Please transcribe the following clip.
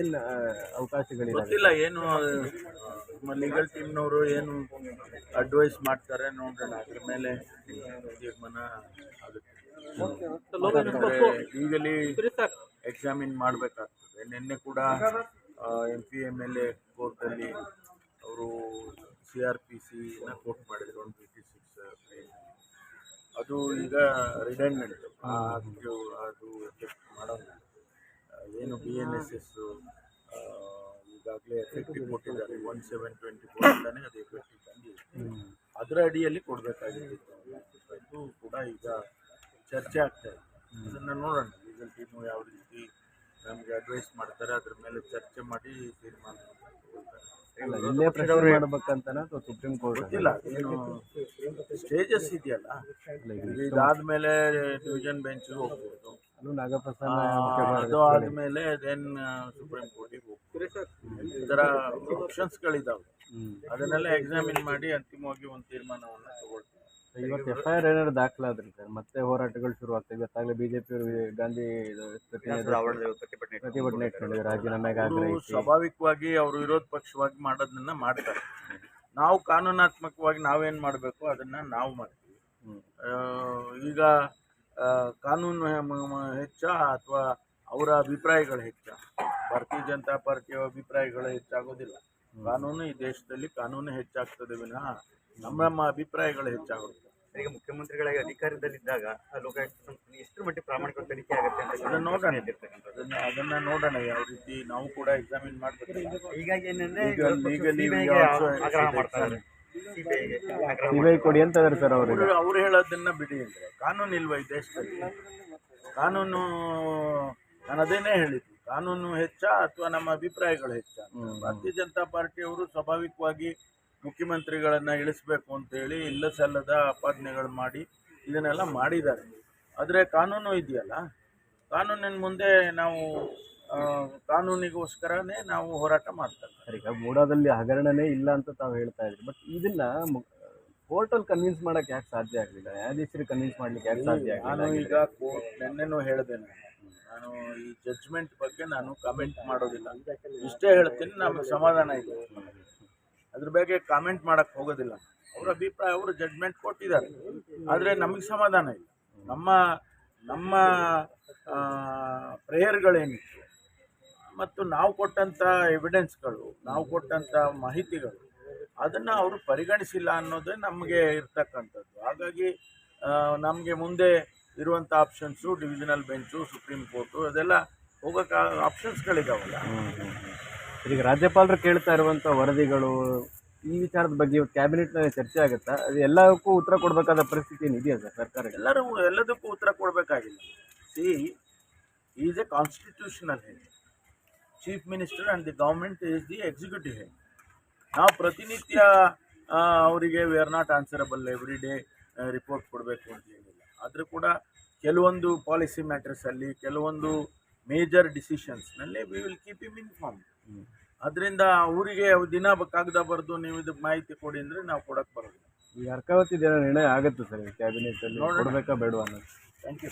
ಏನು ಅವಕಾಶಗಳು ಗೊತ್ತಿಲ್ಲ ಏನು ಲೀಗಲ್ ಟೀಮ್ನವರು ಏನು ಅಡ್ವೈಸ್ ಮಾಡ್ತಾರೆ ನೋಡೋಣ ಅದ್ರ ಮೇಲೆ ತೀರ್ಮಾನ ಆಗುತ್ತೆ. ಈಗಲಿ ಎಕ್ಸಾಮಿನ್ ಮಾಡಬೇಕಾಗ್ತದೆ. ನಿನ್ನೆ ಕೂಡ M P M L A ಕೋರ್ಟಲ್ಲಿ ಅವರು ಸಿ ಆರ್ ಪಿ ಸಿನ ಕೋರ್ಟ್ ಮಾಡಿದ್ರು ಒನ್ ಫಿಫ್ಟಿ ಸಿಕ್ಸ್ ಅದು ಈಗ ರಿಟೈರ್ಮೆಂಟ್ ಅದು ಎಫೆಕ್ಟ್ ಮಾಡೋಲ್ಲ ಆ, ಏನು ಬಿ ಎನ್ ಎಸ್ ಎಸ್ ಈಗಾಗಲೇ ಎಫೆಕ್ಟಿವ್ ಕೊಟ್ಟಿದ್ದಾರೆ ಒನ್ ಸೆವೆನ್ ಟ್ವೆಂಟಿ ಫೋರ್ ಅಂತಾನೆ ಅದು ಎಫೆಕ್ಟಿವ್ ಬಂದಿದೆ ಅದರ ಅಡಿಯಲ್ಲಿ ಕೊಡಬೇಕಾಗಿತ್ತು. ಕೂಡ ಈಗ ಚರ್ಚೆ ಆಗ್ತಾ ಇದೆ. ಅದನ್ನು ನೋಡೋಣ. ಲೀಗಲ್ ಟೀಮು ಯಾವ ರೀತಿ ನಮಗೆ ಅಡ್ವೈಸ್ ಮಾಡ್ತಾರೆ ಅದ್ರ ಮೇಲೆ ಚರ್ಚೆ ಮಾಡಿ ತೀರ್ಮಾನ. ಇಲ್ಲ ಇಲ್ಲೇ ಸುಪ್ರೀಂ ಕೋರ್ಟ್ ಗೊತ್ತಿಲ್ಲ ಏನು ಸ್ಟೇಜಸ್ ಇದೆಯಲ್ಲ? ಇದಾದ್ಮೇಲೆ ಡಿವಿಷನ್ ಬೆಂಚ್ ಹೋಗ್ಬೋದು. ಅದು ಆದ್ಮೇಲೆ ದೆನ್ ಸುಪ್ರೀಂ ಕೋರ್ಟಿಗೆ ಹೋಗ್ಬೋದು ಈ ಥರ ಆಪ್ಷನ್ಸ್ಗಳಿದ್ದಾವೆ. ಅದನ್ನೆಲ್ಲ ಎಕ್ಸಾಮಿನ್ ಮಾಡಿ ಅಂತಿಮವಾಗಿ ಒಂದು ತೀರ್ಮಾನವನ್ನು ತಗೊಳ್ತೀವಿ. ಇವತ್ತು ಎಫ್ ಐ ಆರ್ ಏನಾದ್ರು ದಾಖಲಾದ್ರಿ ಸರ್? ಮತ್ತೆ ಹೋರಾಟಗಳು ಶುರು ಆಗ್ತವೆ ಇವತ್ತಾಗಲೇ ಬಿಜೆಪಿ ಗಾಂಧಿ ಪ್ರತಿಭಟನೆ ಪ್ರತಿಭಟನೆ ಇಟ್ಕೊಂಡಿದ್ದಾರೆ. ರಾಜೀನಾಮೆಗೆ ಸ್ವಾಭಾವಿಕವಾಗಿ ಅವರು ವಿರೋಧ ಪಕ್ಷವಾಗಿ ಮಾಡೋದನ್ನ ಮಾಡ್ತಾರೆ. ನಾವು ಕಾನೂನಾತ್ಮಕವಾಗಿ ನಾವೇನು ಮಾಡಬೇಕು ಅದನ್ನ ನಾವು ಮಾಡ್ತೀವಿ. ಈಗ ಕಾನೂನು ಹೆಚ್ಚ ಅಥವಾ ಅವರ ಅಭಿಪ್ರಾಯಗಳು ಹೆಚ್ಚ? ಭಾರತೀಯ ಜನತಾ ಪಾರ್ಟಿಯ ಅಭಿಪ್ರಾಯಗಳು ಹೆಚ್ಚಾಗೋದಿಲ್ಲ. ಕಾನೂನು ಈ ದೇಶದಲ್ಲಿ ಕಾನೂನು ಹೆಚ್ಚಾಗ್ತದೆ ವಿನಃ ನಮ್ಮ ನಮ್ಮ ಅಭಿಪ್ರಾಯಗಳು ಹೆಚ್ಚಾಗುತ್ತೆ. ಈಗ ಮುಖ್ಯಮಂತ್ರಿಗಳಾಗಿ ಅಧಿಕಾರದಲ್ಲಿದ್ದಾಗ ಲೋಕಾಯುಕ್ತ ಸಂಸ್ಥೆ ಎಷ್ಟು ಮಟ್ಟಿಗೆ ಪ್ರಾಮಾಣಿಕ ತನಿಖೆ ಆಗುತ್ತೆ ಅಂತ ಅದನ್ನ ನೋಡೋಣ. ಅದನ್ನ ಅದನ್ನ ನೋಡೋಣ. ಯಾವ ರೀತಿ ನಾವು ಕೂಡ ಎಕ್ಸಾಮಿನ್ ಮಾಡ್ಬೇಕು. ಹೀಗಾಗಿ ಏನಂದ್ರೆ ಸಿಬಿಐ ಕೊಡಿ ಅಂತ ಇದಾರೆ ಸರ್ ಅವರು ಅವ್ರು ಹೇಳೋದನ್ನ ಬಿಡಿ ಅಂದ್ರೆ. ಕಾನೂನು ಇಲ್ವಾ ಈ ದೇಶದಲ್ಲಿ? ಕಾನೂನು ನಾನು ಅದೇನೇ ಹೇಳಿದ್ದು. ಕಾನೂನು ಹೆಚ್ಚ ಅಥವಾ ನಮ್ಮ ಅಭಿಪ್ರಾಯಗಳು ಹೆಚ್ಚ? ಭಾರತೀಯ ಜನತಾ ಪಾರ್ಟಿಯವರು ಸ್ವಾಭಾವಿಕವಾಗಿ ಮುಖ್ಯಮಂತ್ರಿಗಳನ್ನ ಇಳಿಸ್ಬೇಕು ಅಂತೇಳಿ ಇಲ್ಲ ಸಲ್ಲದ ಆಪಾದನೆಗಳು ಮಾಡಿ ಇದನ್ನೆಲ್ಲ ಮಾಡಿದ್ದಾರೆ. ಆದರೆ ಕಾನೂನು ಇದೆಯಲ್ಲ? ಕಾನೂನಿನ ಮುಂದೆ ನಾವು ಕಾನೂನಿಗೋಸ್ಕರನೇ ನಾವು ಹೋರಾಟ ಮಾಡ್ತಾರೆ ಸರಿ ಮೂಡಾದಲ್ಲಿ ಹಗರಣನೇ ಇಲ್ಲ ಅಂತ ತಾವು ಹೇಳ್ತಾ ಇದ್ರಿ. ಬಟ್ ಇದನ್ನ ಕೋರ್ಟಲ್ಲಿ ಕನ್ವಿನ್ಸ್ ಮಾಡೋಕೆ ಯಾಕೆ ಸಾಧ್ಯ ಆಗಲಿಲ್ಲ? ನ್ಯಾಯಾಧೀಶರಿಗೆ ಕನ್ವಿನ್ಸ್ ಮಾಡ್ಲಿಕ್ಕೆ ಯಾಕೆ ಸಾಧ್ಯ ನಾನು ಈಗ ಕೋರ್ಟ್ ನಿನ್ನೆನೂ ಹೇಳಿದೆ ನಾನು ಈ ಜಡ್ಜ್ಮೆಂಟ್ ಬಗ್ಗೆ ನಾನು ಕಮೆಂಟ್ ಮಾಡೋದಿಲ್ಲ. ಇಷ್ಟೇ ಹೇಳ್ತೀನಿ ನಮಗೆ ಸಮಾಧಾನ ಇದೆ. ಅದ್ರ ಬಗ್ಗೆ ಕಾಮೆಂಟ್ ಮಾಡಕ್ ಹೋಗೋದಿಲ್ಲ. ಅವ್ರ ಅಭಿಪ್ರಾಯ ಅವರು ಜಡ್ಜ್ಮೆಂಟ್ ಕೊಟ್ಟಿದ್ದಾರೆ. ಆದರೆ ನಮಗೆ ಸಮಾಧಾನ ಇಲ್ಲ. ನಮ್ಮ ನಮ್ಮ ಪ್ರೇಯರ್ಗಳೇನಿತ್ತು ಮತ್ತು ನಾವು ಕೊಟ್ಟಂಥ ಎವಿಡೆನ್ಸ್ಗಳು ನಾವು ಕೊಟ್ಟಂಥ ಮಾಹಿತಿಗಳು ಅದನ್ನು ಅವರು ಪರಿಗಣಿಸಿಲ್ಲ ಅನ್ನೋದೇ ನಮಗೆ ಇರ್ತಕ್ಕಂಥದ್ದು. ಹಾಗಾಗಿ ನಮಗೆ ಮುಂದೆ ಇರುವಂಥ options divisional bench supreme court ಅದೆಲ್ಲ ಹೋಗೋಕೆ ಆಪ್ಷನ್ಸ್ಗಳಿದಾವಲ್ಲ ಈಗ ರಾಜ್ಯಪಾಲರು ಕೇಳ್ತಾ ಇರುವಂಥ ವರದಿಗಳು ಈ ವಿಚಾರದ ಬಗ್ಗೆ ಕ್ಯಾಬಿನೆಟ್ನಲ್ಲಿ ಕ್ಯಾಬಿನೆಟ್ನಲ್ಲಿ ಚರ್ಚೆ ಆಗುತ್ತಾ? ಅದು ಎಲ್ಲದಕ್ಕೂ ಉತ್ತರ ಕೊಡಬೇಕಾದ ಪರಿಸ್ಥಿತಿ ಏನು ಇದೆಯಾ ಸರ್ ಸರ್ಕಾರ ಎಲ್ಲರೂ ಎಲ್ಲದಕ್ಕೂ ಉತ್ತರ ಕೊಡಬೇಕಾಗಿಲ್ಲ. She is a constitutional head chief minister and the government is the executive head ನಾವು ಪ್ರತಿನಿತ್ಯ ಅವರಿಗೆ we are not answerable every day report ಕೊಡಬೇಕು ಅಂತ ಹೇಳಿಲ್ಲ ಆದರೂ ಕೂಡ ಕೆಲವೊಂದು ಪಾಲಿಸಿ ಮ್ಯಾಟರ್ಸಲ್ಲಿ ಕೆಲವೊಂದು major ಡಿಸಿಷನ್ಸ್ನಲ್ಲಿ we will keep him inform ಅದರಿಂದ ಅವರಿಗೆ ದಿನ ಕಾಗದ ಬರೆದು ನೀವು ಇದಕ್ಕೆ ಮಾಹಿತಿ ಕೊಡಿ ಅಂದರೆ ನಾವು ಕೊಡಕ್ಕೆ ಬರೋದಿಲ್ಲ. ಈ ಅರ್ಕಾವತಿ ದಿನ ನಿರ್ಣಯ ಆಗುತ್ತೆ ಸರ್ ಕ್ಯಾಬಿನೆಟ್ ಅಲ್ಲಿ. ನೋಡೋಣ. ಕೊಡಬೇಕಾ ಬೇಡವಾ ಅನ್ನೋದು. Thank you